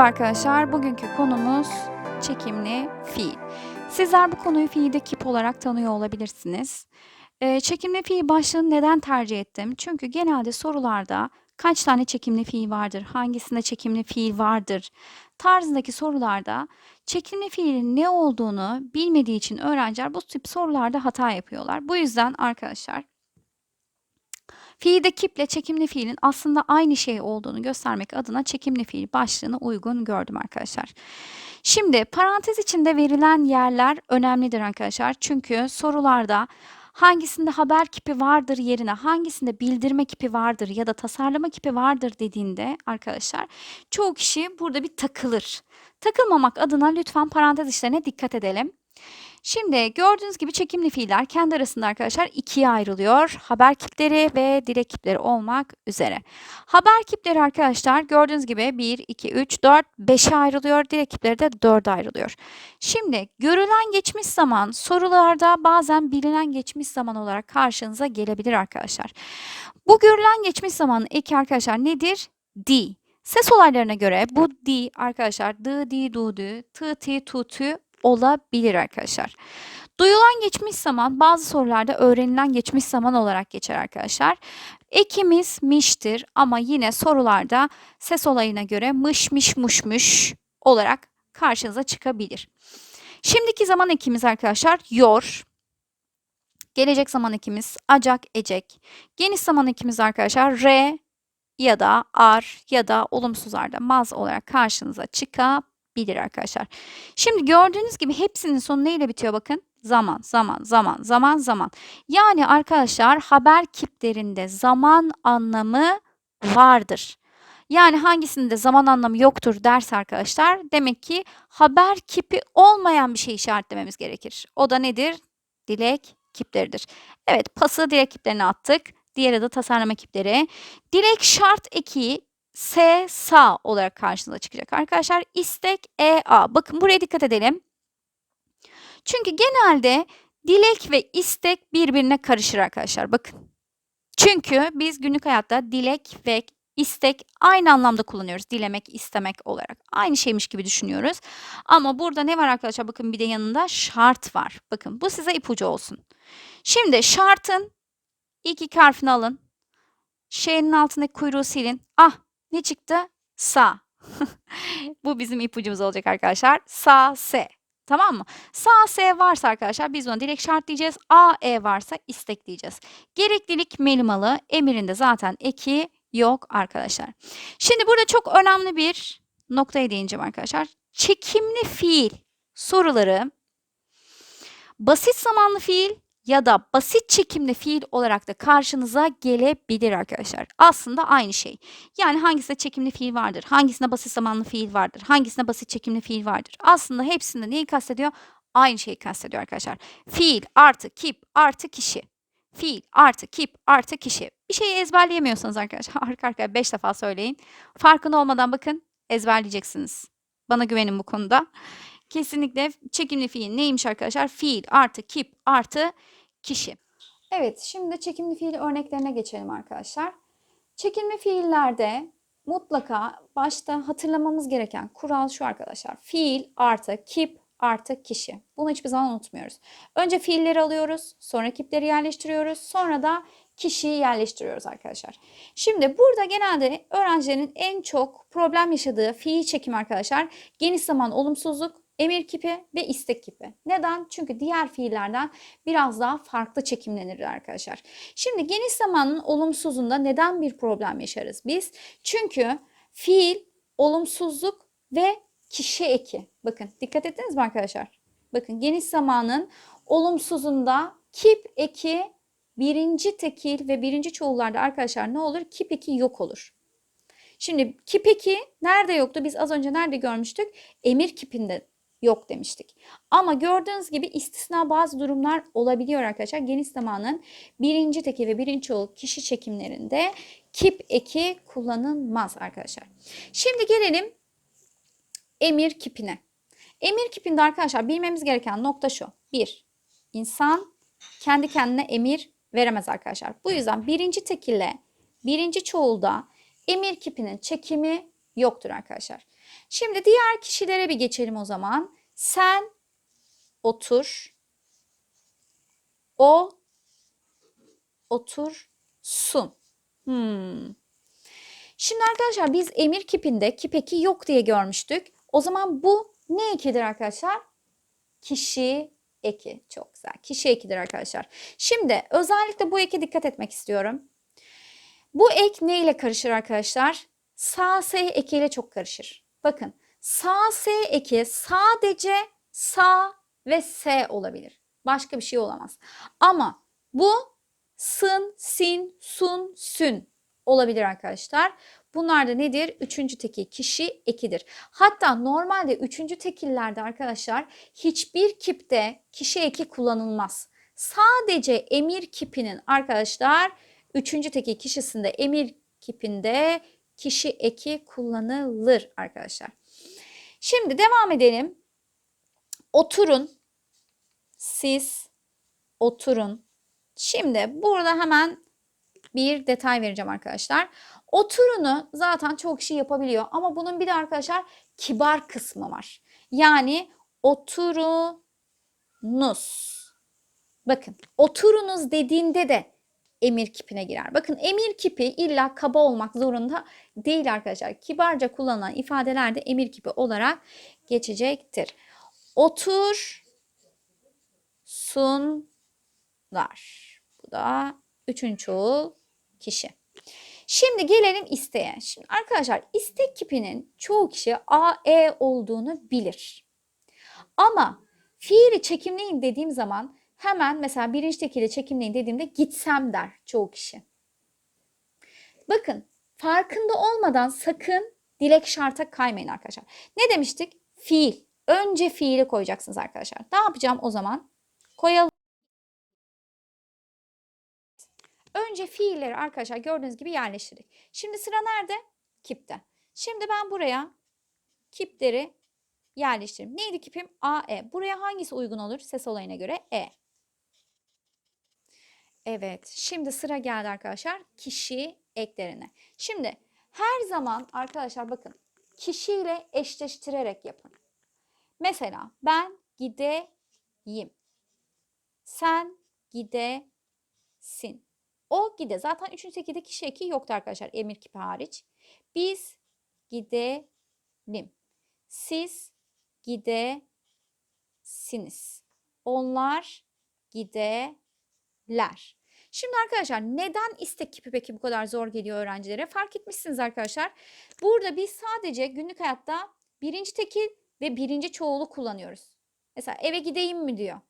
Merhaba arkadaşlar. Bugünkü konumuz çekimli fiil. Sizler bu konuyu fiilde kip olarak tanıyor olabilirsiniz. Ee, çekimli fiil başlığını neden tercih ettim? Çünkü genelde sorularda kaç tane çekimli fiil vardır, hangisinde çekimli fiil vardır tarzındaki sorularda çekimli fiilin ne olduğunu bilmediği için öğrenciler bu tip sorularda hata yapıyorlar. Bu yüzden arkadaşlar Fiilde kiple çekimli fiilin aslında aynı şey olduğunu göstermek adına çekimli fiil başlığını uygun gördüm arkadaşlar. Şimdi parantez içinde verilen yerler önemlidir arkadaşlar. Çünkü sorularda hangisinde haber kipi vardır yerine hangisinde bildirme kipi vardır ya da tasarlama kipi vardır dediğinde arkadaşlar çoğu kişi burada bir takılır. Takılmamak adına lütfen parantez içlerine dikkat edelim. Şimdi gördüğünüz gibi çekimli fiiller kendi arasında arkadaşlar ikiye ayrılıyor. Haber kipleri ve dilek kipleri olmak üzere. Haber kipleri arkadaşlar gördüğünüz gibi 1, 2, 3, 4, 5'e ayrılıyor. Dilek kipleri de 4'e ayrılıyor. Şimdi görülen geçmiş zaman sorularda bazen bilinen geçmiş zaman olarak karşınıza gelebilir arkadaşlar. Bu görülen geçmiş zamanın eki arkadaşlar nedir? D. Ses olaylarına göre bu D arkadaşlar dı, di, du, dü, tı, ti, tu, tü olabilir arkadaşlar. Duyulan geçmiş zaman bazı sorularda öğrenilen geçmiş zaman olarak geçer arkadaşlar. Ekimiz miştir ama yine sorularda ses olayına göre mış miş muş muş olarak karşınıza çıkabilir. Şimdiki zaman ekimiz arkadaşlar yor. Gelecek zaman ekimiz acak ecek. Geniş zaman ekimiz arkadaşlar re ya da ar ya da olumsuz arda maz olarak karşınıza çıkabilir bilir arkadaşlar. Şimdi gördüğünüz gibi hepsinin sonu neyle bitiyor bakın? Zaman, zaman, zaman, zaman, zaman. Yani arkadaşlar haber kiplerinde zaman anlamı vardır. Yani hangisinde zaman anlamı yoktur derse arkadaşlar demek ki haber kipi olmayan bir şey işaretlememiz gerekir. O da nedir? Dilek kipleridir. Evet pası dilek kiplerine attık. Diğeri de tasarlama kipleri. Dilek şart eki S sağ olarak karşınıza çıkacak arkadaşlar. İstek E A. Bakın buraya dikkat edelim. Çünkü genelde dilek ve istek birbirine karışır arkadaşlar. Bakın. Çünkü biz günlük hayatta dilek ve istek aynı anlamda kullanıyoruz. Dilemek, istemek olarak. Aynı şeymiş gibi düşünüyoruz. Ama burada ne var arkadaşlar? Bakın bir de yanında şart var. Bakın bu size ipucu olsun. Şimdi şartın ilk iki harfini alın. Şeyinin altındaki kuyruğu silin. Ah ne çıktı? Sa. Bu bizim ipucumuz olacak arkadaşlar. Sa, se. Tamam mı? Sa, se varsa arkadaşlar biz ona direkt şart diyeceğiz. A, e varsa istek diyeceğiz. Gereklilik melimalı. Emirinde zaten eki yok arkadaşlar. Şimdi burada çok önemli bir noktaya değineceğim arkadaşlar. Çekimli fiil soruları basit zamanlı fiil ya da basit çekimli fiil olarak da karşınıza gelebilir arkadaşlar. Aslında aynı şey. Yani hangisinde çekimli fiil vardır? Hangisinde basit zamanlı fiil vardır? Hangisinde basit çekimli fiil vardır? Aslında hepsinde neyi kastediyor? Aynı şeyi kastediyor arkadaşlar. Fiil artı kip artı kişi. Fiil artı kip artı kişi. Bir şeyi ezberleyemiyorsanız arkadaşlar arka arkaya 5 defa söyleyin. Farkında olmadan bakın ezberleyeceksiniz. Bana güvenin bu konuda. Kesinlikle çekimli fiil neymiş arkadaşlar? Fiil artı kip artı kişi. Evet, şimdi çekimli fiil örneklerine geçelim arkadaşlar. Çekimli fiillerde mutlaka başta hatırlamamız gereken kural şu arkadaşlar. Fiil artı kip artı kişi. Bunu hiçbir zaman unutmuyoruz. Önce fiilleri alıyoruz, sonra kipleri yerleştiriyoruz, sonra da kişiyi yerleştiriyoruz arkadaşlar. Şimdi burada genelde öğrencilerin en çok problem yaşadığı fiil çekim arkadaşlar geniş zaman olumsuzluk, emir kipi ve istek kipi. Neden? Çünkü diğer fiillerden biraz daha farklı çekimlenir arkadaşlar. Şimdi geniş zamanın olumsuzluğunda neden bir problem yaşarız biz? Çünkü fiil, olumsuzluk ve kişi eki. Bakın dikkat ettiniz mi arkadaşlar? Bakın geniş zamanın olumsuzunda kip eki birinci tekil ve birinci çoğullarda arkadaşlar ne olur? Kip eki yok olur. Şimdi kip eki nerede yoktu? Biz az önce nerede görmüştük? Emir kipinde yok demiştik. Ama gördüğünüz gibi istisna bazı durumlar olabiliyor arkadaşlar. Geniş zamanın birinci teki ve birinci çoğul kişi çekimlerinde kip eki kullanılmaz arkadaşlar. Şimdi gelelim emir kipine. Emir kipinde arkadaşlar bilmemiz gereken nokta şu. Bir, insan kendi kendine emir veremez arkadaşlar. Bu yüzden birinci tekille birinci çoğulda emir kipinin çekimi yoktur arkadaşlar. Şimdi diğer kişilere bir geçelim o zaman. Sen otur. O otursun. Hmm. Şimdi arkadaşlar biz emir kipinde kip eki yok diye görmüştük. O zaman bu ne ekidir arkadaşlar? Kişi eki. Çok güzel. Kişi ekidir arkadaşlar. Şimdi özellikle bu eke dikkat etmek istiyorum. Bu ek ne ile karışır arkadaşlar? Sağ S ekiyle çok karışır. Bakın sağ S eki sadece sağ ve S olabilir. Başka bir şey olamaz. Ama bu sın, sin, sun, sün olabilir arkadaşlar. Bunlar da nedir? Üçüncü tekil kişi ekidir. Hatta normalde üçüncü tekillerde arkadaşlar hiçbir kipte kişi eki kullanılmaz. Sadece emir kipinin arkadaşlar üçüncü tekil kişisinde emir kipinde kişi eki kullanılır arkadaşlar. Şimdi devam edelim. Oturun. Siz oturun. Şimdi burada hemen bir detay vereceğim arkadaşlar. Oturunu zaten çok kişi yapabiliyor ama bunun bir de arkadaşlar kibar kısmı var. Yani oturunuz. Bakın oturunuz dediğinde de emir kipine girer. Bakın emir kipi illa kaba olmak zorunda değil arkadaşlar. Kibarca kullanılan ifadeler de emir kipi olarak geçecektir. Otur sunlar. Bu da üçüncü çoğul kişi. Şimdi gelelim isteğe. Şimdi arkadaşlar istek kipinin çoğu kişi A, E olduğunu bilir. Ama fiili çekimleyin dediğim zaman hemen mesela birinci tekili çekimleyin dediğimde gitsem der çoğu kişi. Bakın farkında olmadan sakın dilek şarta kaymayın arkadaşlar. Ne demiştik? Fiil. Önce fiili koyacaksınız arkadaşlar. Ne yapacağım o zaman? Koyalım. Önce fiilleri arkadaşlar gördüğünüz gibi yerleştirdik. Şimdi sıra nerede? Kipte. Şimdi ben buraya kipleri yerleştireyim. Neydi kipim? A, E. Buraya hangisi uygun olur? Ses olayına göre E. Evet. Şimdi sıra geldi arkadaşlar kişi eklerine. Şimdi her zaman arkadaşlar bakın kişiyle eşleştirerek yapın. Mesela ben gideyim. Sen gidesin. O gide. Zaten 3. tekide kişi eki yoktu arkadaşlar emir kipi hariç. Biz gidelim. Siz gidesiniz. Onlar gideler. Şimdi arkadaşlar neden istek kipi peki bu kadar zor geliyor öğrencilere? Fark etmişsiniz arkadaşlar. Burada biz sadece günlük hayatta birinci tekil ve birinci çoğulu kullanıyoruz. Mesela eve gideyim mi diyor.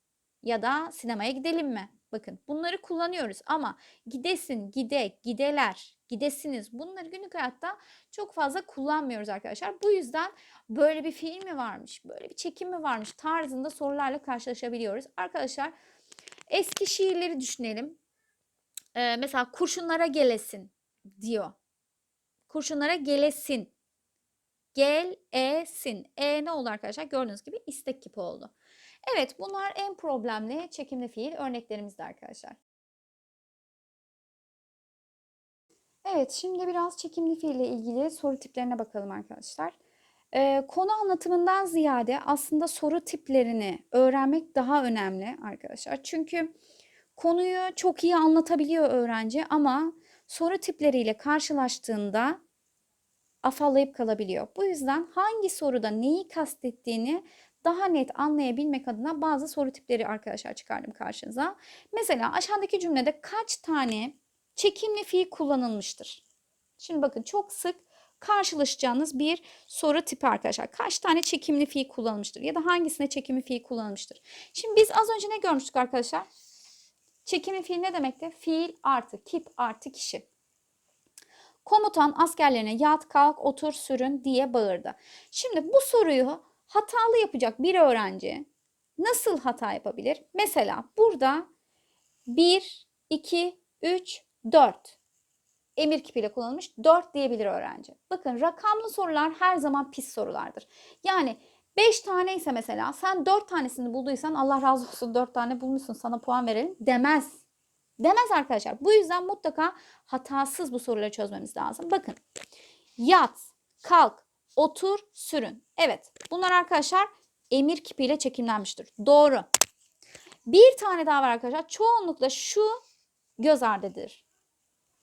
Ya da sinemaya gidelim mi? Bakın bunları kullanıyoruz ama gidesin, gide, gideler, gidesiniz bunları günlük hayatta çok fazla kullanmıyoruz arkadaşlar. Bu yüzden böyle bir fiil mi varmış, böyle bir çekim mi varmış tarzında sorularla karşılaşabiliyoruz. Arkadaşlar eski şiirleri düşünelim. Ee, mesela kurşunlara gelesin diyor. Kurşunlara gelesin. Gel, esin. E ne oldu arkadaşlar? Gördüğünüz gibi istek kipi oldu. Evet bunlar en problemli çekimli fiil örneklerimizdi arkadaşlar. Evet şimdi biraz çekimli fiille ilgili soru tiplerine bakalım arkadaşlar. Ee, konu anlatımından ziyade aslında soru tiplerini öğrenmek daha önemli arkadaşlar. Çünkü konuyu çok iyi anlatabiliyor öğrenci ama soru tipleriyle karşılaştığında afallayıp kalabiliyor. Bu yüzden hangi soruda neyi kastettiğini daha net anlayabilmek adına bazı soru tipleri arkadaşlar çıkardım karşınıza. Mesela aşağıdaki cümlede kaç tane çekimli fiil kullanılmıştır? Şimdi bakın çok sık karşılaşacağınız bir soru tipi arkadaşlar. Kaç tane çekimli fiil kullanılmıştır ya da hangisine çekimli fiil kullanılmıştır? Şimdi biz az önce ne görmüştük arkadaşlar? Çekimli fiil ne demekti? Fiil artı kip artı kişi. Komutan askerlerine yat, kalk, otur, sürün diye bağırdı. Şimdi bu soruyu hatalı yapacak bir öğrenci nasıl hata yapabilir? Mesela burada 1, 2, 3, 4 emir kipiyle kullanılmış 4 diyebilir öğrenci. Bakın rakamlı sorular her zaman pis sorulardır. Yani 5 tane ise mesela sen 4 tanesini bulduysan Allah razı olsun 4 tane bulmuşsun sana puan verelim demez. Demez arkadaşlar. Bu yüzden mutlaka hatasız bu soruları çözmemiz lazım. Bakın yat, kalk, Otur, sürün. Evet. Bunlar arkadaşlar emir kipiyle çekimlenmiştir. Doğru. Bir tane daha var arkadaşlar. Çoğunlukla şu göz ardıdır.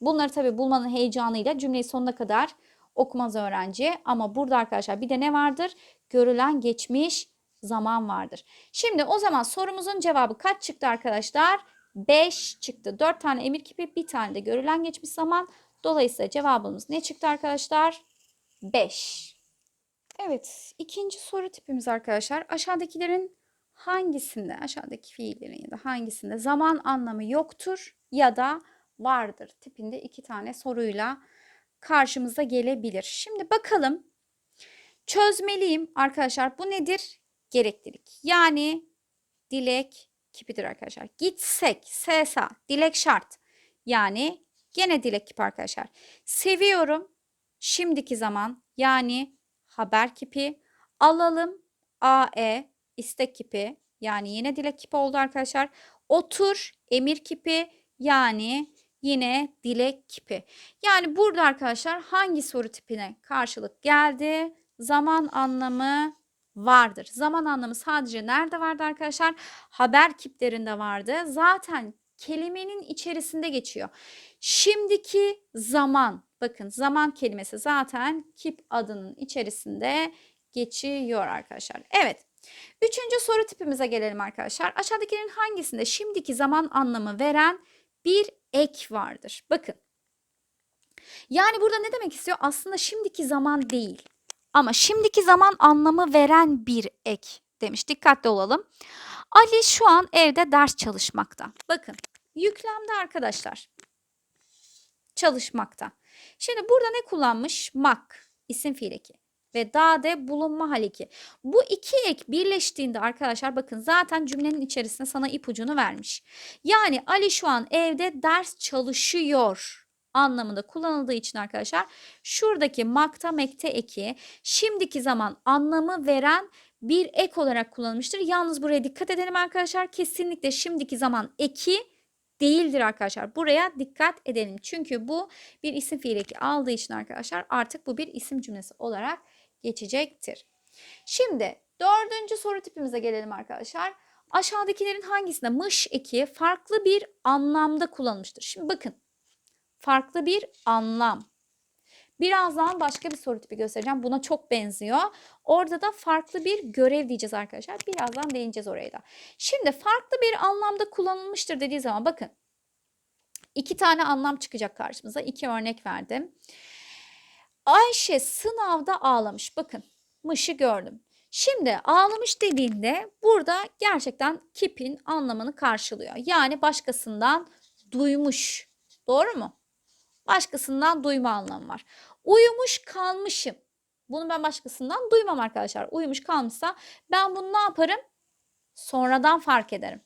Bunları tabi bulmanın heyecanıyla cümleyi sonuna kadar okumaz öğrenci. Ama burada arkadaşlar bir de ne vardır? Görülen geçmiş zaman vardır. Şimdi o zaman sorumuzun cevabı kaç çıktı arkadaşlar? 5 çıktı. 4 tane emir kipi, bir tane de görülen geçmiş zaman. Dolayısıyla cevabımız ne çıktı arkadaşlar? 5. Evet, ikinci soru tipimiz arkadaşlar. Aşağıdakilerin hangisinde, aşağıdaki fiillerin ya da hangisinde zaman anlamı yoktur ya da vardır tipinde iki tane soruyla karşımıza gelebilir. Şimdi bakalım çözmeliyim arkadaşlar. Bu nedir? Gereklilik. Yani dilek kipidir arkadaşlar. Gitsek, sesa, dilek şart. Yani gene dilek kipi arkadaşlar. Seviyorum, şimdiki zaman yani haber kipi. Alalım, AE, istek kipi. Yani yine dilek kipi oldu arkadaşlar. Otur, emir kipi. Yani yine dilek kipi. Yani burada arkadaşlar hangi soru tipine karşılık geldi? Zaman anlamı vardır. Zaman anlamı sadece nerede vardı arkadaşlar? Haber kiplerinde vardı. Zaten kelimenin içerisinde geçiyor. Şimdiki zaman, bakın zaman kelimesi zaten kip adının içerisinde geçiyor arkadaşlar. Evet. Üçüncü soru tipimize gelelim arkadaşlar. Aşağıdakilerin hangisinde şimdiki zaman anlamı veren bir ek vardır? Bakın. Yani burada ne demek istiyor? Aslında şimdiki zaman değil. Ama şimdiki zaman anlamı veren bir ek demiş. Dikkatli olalım. Ali şu an evde ders çalışmakta. Bakın yüklemde arkadaşlar. Çalışmakta. Şimdi burada ne kullanmış? Mak isim fiil eki ve dade bulunma hal eki. Bu iki ek birleştiğinde arkadaşlar bakın zaten cümlenin içerisinde sana ipucunu vermiş. Yani Ali şu an evde ders çalışıyor anlamında kullanıldığı için arkadaşlar şuradaki makta mekte eki şimdiki zaman anlamı veren bir ek olarak kullanılmıştır. Yalnız buraya dikkat edelim arkadaşlar. Kesinlikle şimdiki zaman eki değildir arkadaşlar. Buraya dikkat edelim. Çünkü bu bir isim fiil eki aldığı için arkadaşlar artık bu bir isim cümlesi olarak geçecektir. Şimdi dördüncü soru tipimize gelelim arkadaşlar. Aşağıdakilerin hangisinde mış eki farklı bir anlamda kullanılmıştır? Şimdi bakın farklı bir anlam. Birazdan başka bir soru tipi göstereceğim. Buna çok benziyor. Orada da farklı bir görev diyeceğiz arkadaşlar. Birazdan değineceğiz oraya da. Şimdi farklı bir anlamda kullanılmıştır dediği zaman bakın. iki tane anlam çıkacak karşımıza. İki örnek verdim. Ayşe sınavda ağlamış. Bakın mışı gördüm. Şimdi ağlamış dediğinde burada gerçekten kipin anlamını karşılıyor. Yani başkasından duymuş. Doğru mu? Başkasından duyma anlamı var. Uyumuş kalmışım. Bunu ben başkasından duymam arkadaşlar. Uyumuş kalmışsa ben bunu ne yaparım? Sonradan fark ederim.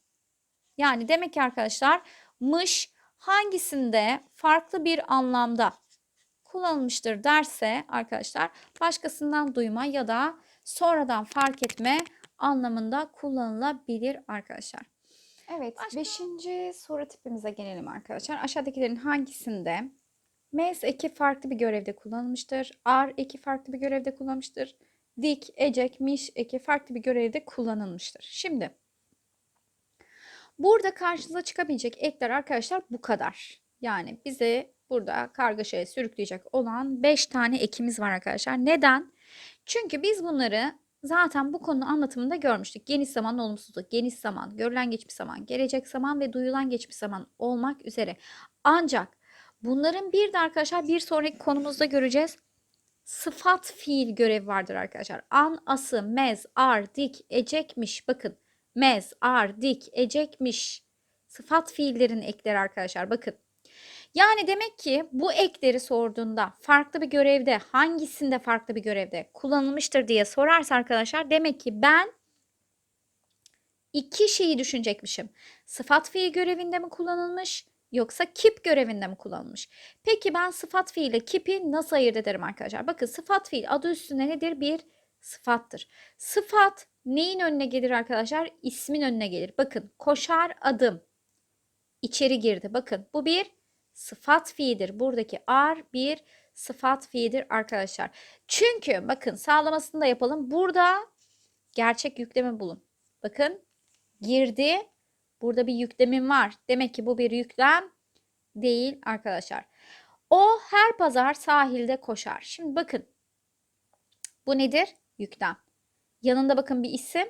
Yani demek ki arkadaşlar mış hangisinde farklı bir anlamda kullanılmıştır derse arkadaşlar başkasından duyma ya da sonradan fark etme anlamında kullanılabilir arkadaşlar. Evet, Başka- beşinci soru tipimize gelelim arkadaşlar. Aşağıdakilerin hangisinde mes eki farklı bir görevde kullanılmıştır? Ar eki farklı bir görevde kullanılmıştır? Dik, ecek, miş eki farklı bir görevde kullanılmıştır. Şimdi burada karşınıza çıkabilecek ekler arkadaşlar bu kadar. Yani bize burada kargaşaya sürükleyecek olan 5 tane ekimiz var arkadaşlar. Neden? Çünkü biz bunları zaten bu konunun anlatımında görmüştük. Geniş zaman olumsuzluk, geniş zaman, görülen geçmiş zaman, gelecek zaman ve duyulan geçmiş zaman olmak üzere. Ancak bunların bir de arkadaşlar bir sonraki konumuzda göreceğiz. Sıfat fiil görevi vardır arkadaşlar. An, ası, mez, ar, dik, ecekmiş. Bakın mez, ar, dik, ecekmiş. Sıfat fiillerin ekleri arkadaşlar. Bakın. Yani demek ki bu ekleri sorduğunda farklı bir görevde hangisinde farklı bir görevde kullanılmıştır diye sorarsa arkadaşlar demek ki ben iki şeyi düşünecekmişim. Sıfat fiil görevinde mi kullanılmış yoksa kip görevinde mi kullanılmış? Peki ben sıfat fiil ile kipi nasıl ayırt ederim arkadaşlar? Bakın sıfat fiil adı üstünde nedir? Bir sıfattır. Sıfat neyin önüne gelir arkadaşlar? İsmin önüne gelir. Bakın koşar adım içeri girdi. Bakın bu bir sıfat fiildir. Buradaki ar bir sıfat fiildir arkadaşlar. Çünkü bakın sağlamasını da yapalım. Burada gerçek yüklemi bulun. Bakın girdi. Burada bir yüklemim var. Demek ki bu bir yüklem değil arkadaşlar. O her pazar sahilde koşar. Şimdi bakın. Bu nedir? Yüklem. Yanında bakın bir isim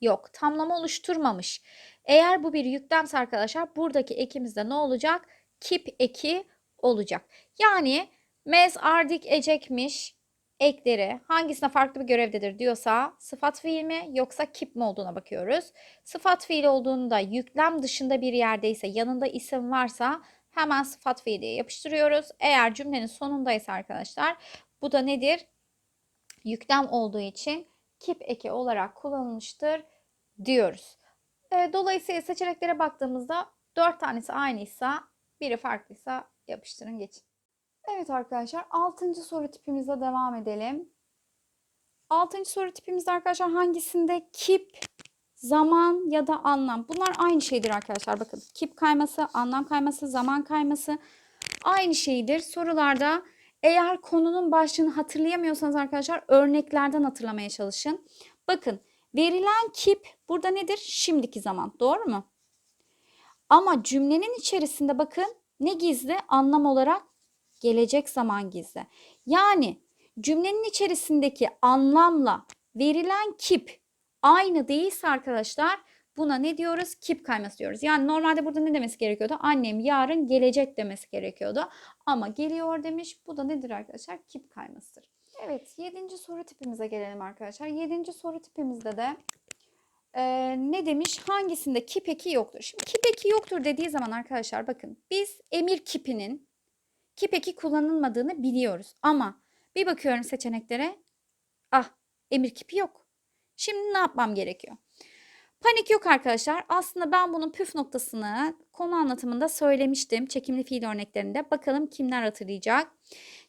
yok. Tamlama oluşturmamış. Eğer bu bir yüklemse arkadaşlar buradaki ekimizde ne olacak? Kip eki olacak. Yani mez, ardik, ecekmiş ekleri hangisine farklı bir görevdedir diyorsa sıfat fiil mi yoksa kip mi olduğuna bakıyoruz. Sıfat fiil olduğunda yüklem dışında bir yerdeyse yanında isim varsa hemen sıfat fiil diye yapıştırıyoruz. Eğer cümlenin sonundaysa arkadaşlar bu da nedir? Yüklem olduğu için kip eki olarak kullanılmıştır diyoruz. E, dolayısıyla seçeneklere baktığımızda 4 tanesi aynıysa biri farklıysa yapıştırın geçin. Evet arkadaşlar 6. soru tipimizle devam edelim. 6. soru tipimizde arkadaşlar hangisinde kip, zaman ya da anlam. Bunlar aynı şeydir arkadaşlar. Bakın kip kayması, anlam kayması, zaman kayması aynı şeydir. Sorularda eğer konunun başlığını hatırlayamıyorsanız arkadaşlar örneklerden hatırlamaya çalışın. Bakın verilen kip burada nedir? Şimdiki zaman. Doğru mu? Ama cümlenin içerisinde bakın ne gizli? Anlam olarak gelecek zaman gizli. Yani cümlenin içerisindeki anlamla verilen kip aynı değilse arkadaşlar buna ne diyoruz? Kip kayması diyoruz. Yani normalde burada ne demesi gerekiyordu? Annem yarın gelecek demesi gerekiyordu. Ama geliyor demiş. Bu da nedir arkadaşlar? Kip kaymasıdır. Evet, yedinci soru tipimize gelelim arkadaşlar. Yedinci soru tipimizde de e, ne demiş? Hangisinde kip eki yoktur? Şimdi kip eki yoktur dediği zaman arkadaşlar bakın biz emir kipinin kip eki kullanılmadığını biliyoruz. Ama bir bakıyorum seçeneklere. Ah emir kipi yok. Şimdi ne yapmam gerekiyor? Panik yok arkadaşlar. Aslında ben bunun püf noktasını konu anlatımında söylemiştim. Çekimli fiil örneklerinde. Bakalım kimler hatırlayacak.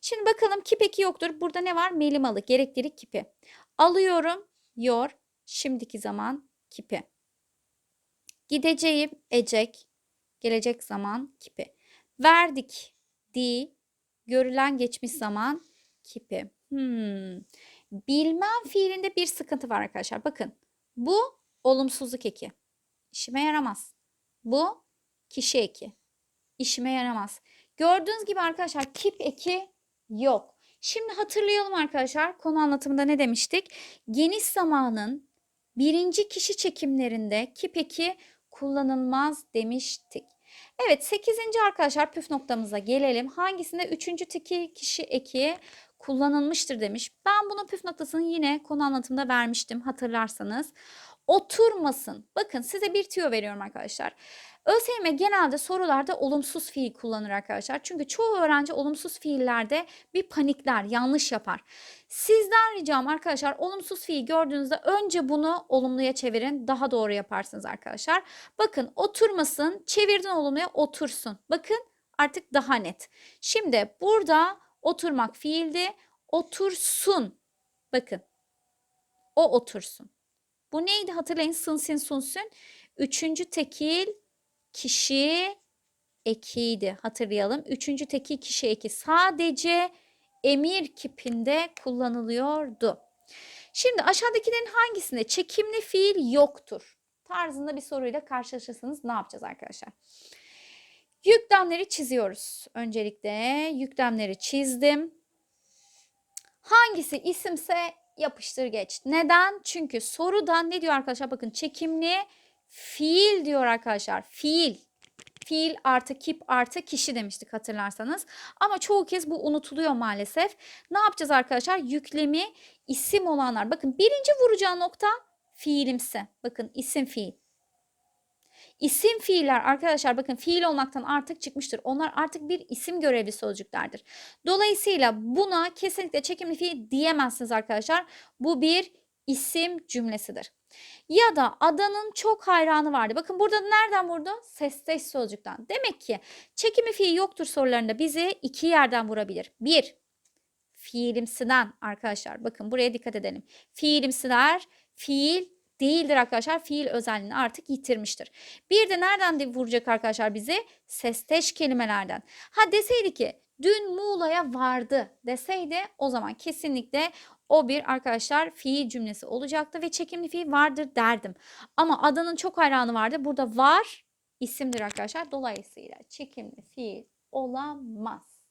Şimdi bakalım kip eki yoktur. Burada ne var? Melimalı, gereklilik kipi. Alıyorum, yor, şimdiki zaman kipi. Gideceğim, ecek, gelecek zaman kipi. Verdik, di, görülen geçmiş zaman kipi. Hmm. Bilmem fiilinde bir sıkıntı var arkadaşlar. Bakın bu olumsuzluk eki. İşime yaramaz. Bu kişi eki. İşime yaramaz. Gördüğünüz gibi arkadaşlar kip eki yok. Şimdi hatırlayalım arkadaşlar konu anlatımında ne demiştik? Geniş zamanın birinci kişi çekimlerinde kip eki kullanılmaz demiştik. Evet 8. arkadaşlar püf noktamıza gelelim. Hangisinde 3. teki kişi eki kullanılmıştır demiş. Ben bunun püf noktasını yine konu anlatımında vermiştim hatırlarsanız. Oturmasın. Bakın size bir tüyo veriyorum arkadaşlar. ÖSYM genelde sorularda olumsuz fiil kullanır arkadaşlar. Çünkü çoğu öğrenci olumsuz fiillerde bir panikler, yanlış yapar. Sizden ricam arkadaşlar olumsuz fiil gördüğünüzde önce bunu olumluya çevirin. Daha doğru yaparsınız arkadaşlar. Bakın oturmasın, çevirdin olumluya otursun. Bakın artık daha net. Şimdi burada oturmak fiildi. Otursun. Bakın. O otursun. Bu neydi hatırlayın sın sin sun sün. Üçüncü tekil kişi ekiydi hatırlayalım. Üçüncü tekil kişi eki sadece emir kipinde kullanılıyordu. Şimdi aşağıdakilerin hangisinde çekimli fiil yoktur? Tarzında bir soruyla karşılaşırsanız ne yapacağız arkadaşlar? Yüklemleri çiziyoruz. Öncelikle yüklemleri çizdim. Hangisi isimse yapıştır geç. Neden? Çünkü soruda ne diyor arkadaşlar? Bakın çekimli fiil diyor arkadaşlar. Fiil. Fiil artı kip artı kişi demiştik hatırlarsanız. Ama çoğu kez bu unutuluyor maalesef. Ne yapacağız arkadaşlar? Yüklemi isim olanlar. Bakın birinci vuracağı nokta fiilimsi. Bakın isim fiil. İsim fiiller arkadaşlar bakın fiil olmaktan artık çıkmıştır. Onlar artık bir isim görevli sözcüklerdir. Dolayısıyla buna kesinlikle çekimli fiil diyemezsiniz arkadaşlar. Bu bir isim cümlesidir. Ya da adanın çok hayranı vardı. Bakın burada nereden vurdu? Sesteş sözcükten. Demek ki çekimi fiil yoktur sorularında bizi iki yerden vurabilir. Bir, fiilimsiden arkadaşlar. Bakın buraya dikkat edelim. Fiilimsiler, fiil değildir arkadaşlar. Fiil özelliğini artık yitirmiştir. Bir de nereden de vuracak arkadaşlar bizi? Sesteş kelimelerden. Ha deseydi ki dün Muğla'ya vardı deseydi o zaman kesinlikle o bir arkadaşlar fiil cümlesi olacaktı ve çekimli fiil vardır derdim. Ama adanın çok hayranı vardı. Burada var isimdir arkadaşlar. Dolayısıyla çekimli fiil olamaz.